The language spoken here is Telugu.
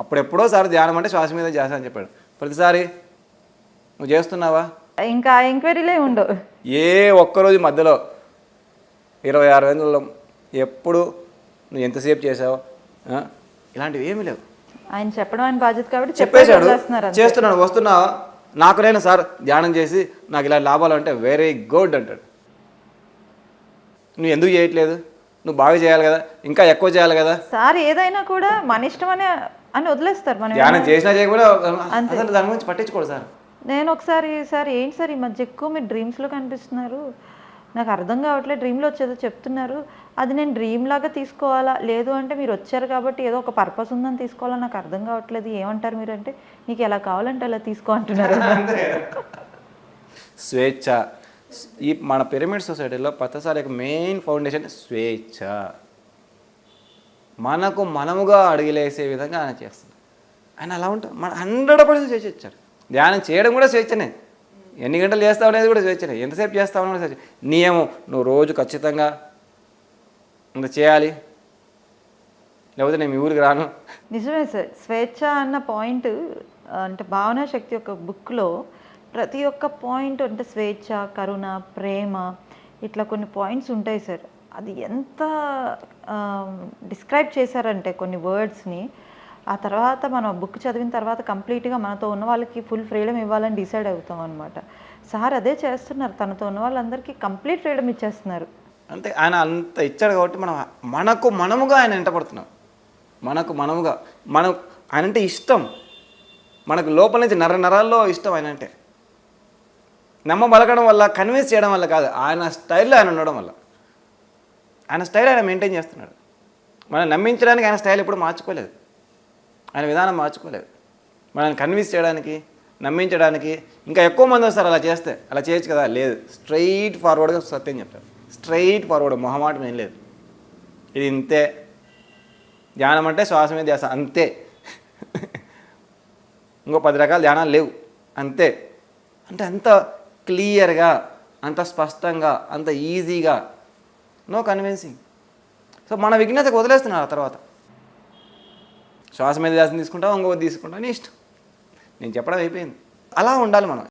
అప్పుడు ఎప్పుడో సారి ధ్యానం అంటే శ్వాస మీద ధ్యాస అని చెప్పాడు. ప్రతిసారి నువ్వు చేస్తున్నావా? ఇంకా ఎంక్వైరీలే ఉండవు. ఏ ఒక్కరోజు మధ్యలో ఇరవై ఆరు వేలలో ఎప్పుడు నువ్వు ఎంతసేపు చేసావు? ఇలాంటివి ఏమీ లేవు. ఆయన చెప్పడం ఆయన బాధ్యత కాబట్టి చెప్పేశాడు. చేస్తున్నాడు. వస్తున్నావా నాకు నేను సార్. ధ్యానం చేసి నాకు ఇలా లాభాలు అంటే వెరీ గుడ్ అంటాడు. నువ్వు ఎందుకు చేయట్లేదు? నువ్వు బాగా చేయాలి కదా ఇంకా ఎక్కువ చేయాలి కదా. సార్ ఏదైనా కూడా మన ఇష్టం అనే అని వదిలేస్తారు మనం ధ్యానం చేసినా అసలు దాని గురించి పట్టించుకోడు సార్. నేను ఒకసారి సార్ ఏంటి సార్ ఈ మధ్య ఎక్కువ మీరు డ్రీమ్స్లో కనిపిస్తున్నారు? నాకు అర్థం కావట్లేదు డ్రీమ్లో వచ్చేదో చెప్తున్నారు. అది నేను డ్రీమ్ లాగా తీసుకోవాలా? లేదు అంటే మీరు వచ్చారు కాబట్టి ఏదో ఒక పర్పస్ ఉందని తీసుకోవాలా? నాకు అర్థం కావట్లేదు ఏమంటారు మీరు అంటే నీకు ఎలా కావాలంటే అలా తీసుకో అంటున్నారు. స్వేచ్ఛ. ఈ మన పిరమిడ్ సొసైటీలో పత్తసారి యొక్క మెయిన్ ఫౌండేషన్ స్వేచ్ఛ. మనకు మనముగా అడిగిలేసే విధంగా ఆయన చేస్తుంది. ఆయన అలా ఉంటుంది మన హండ్రెడ్ పర్సెంట్ స్వేచ్ఛ ఇచ్చారు ధ్యానం చేయడం కూడా స్వేచ్ఛనే. ఎన్ని గంటలు చేస్తావు అనేది కూడా స్వేచ్ఛనే. ఎంతసేపు చేస్తావు అనేది కూడా స్వేచ్ఛ. నియమం నువ్వు రోజు ఖచ్చితంగా ఇంత చేయాలి. లేకపోతే నేను మీ ఊరికి రాను. నిజమే సార్. స్వేచ్ఛ అన్న పాయింట్ అంటే భావనా శక్తి యొక్క బుక్లో ప్రతి ఒక్క పాయింట్ అంటే స్వేచ్ఛ కరుణ ప్రేమ ఇట్లా కొన్ని పాయింట్స్ ఉంటాయి సార్. అది ఎంత డిస్క్రైబ్ చేశారంటే కొన్ని వర్డ్స్ని ఆ తర్వాత మనం బుక్ చదివిన తర్వాత కంప్లీట్గా మనతో ఉన్న వాళ్ళకి ఫుల్ ఫ్రీడమ్ ఇవ్వాలని డిసైడ్ అవుతాం అనమాట సార్ అదే చేస్తున్నారు. తనతో ఉన్న వాళ్ళందరికీ కంప్లీట్ ఫ్రీడమ్ ఇచ్చేస్తున్నారు. అంతే. ఆయన అంత ఇచ్చాడు కాబట్టి మనం మనకు మనముగా ఆయన వెంటపడుతున్నాం మనకు మనముగా మనం ఆయన అంటే ఇష్టం. మనకు లోపల నుంచి నర నరాల్లో ఇష్టం ఆయన అంటే నమ్మబలకడం వల్ల కన్విన్స్ చేయడం వల్ల కాదు. ఆయన స్టైల్లో ఆయన ఉండడం వల్ల. ఆయన స్టైల్ ఆయన మెయింటైన్ చేస్తున్నాడు. మనం నమ్మించడానికి ఆయన స్టైల్ ఎప్పుడు మార్చుకోలేదు. ఆయన విధానం మార్చుకోలేదు. మనల్ని కన్విన్స్ చేయడానికి నమ్మించడానికి ఇంకా ఎక్కువ మంది వస్తారు అలా చేస్తే. అలా చేయొచ్చు కదా? లేదు. స్ట్రైట్ ఫార్వర్డ్గా సత్యం చెప్తారు స్ట్రైట్ ఫార్వర్డ్ మొహమాటం ఏం లేదు. ఇది ఇంతే. ధ్యానం అంటే శ్వాస మీద ధ్యాస అంతే. ఇంకో పది రకాల ధ్యానాలు లేవు. అంతే. అంటే అంత క్లియర్గా అంత స్పష్టంగా అంత ఈజీగా. నో కన్విన్సింగ్ సో మన విఘ్నతకు వదిలేస్తున్నారు ఆ తర్వాత. శ్వాస మీద ధ్యాసం తీసుకుంటావు ఇంకొకటి తీసుకుంటావు నీ ఇష్టం. నేను చెప్పడం అయిపోయింది. అలా ఉండాలి మనం.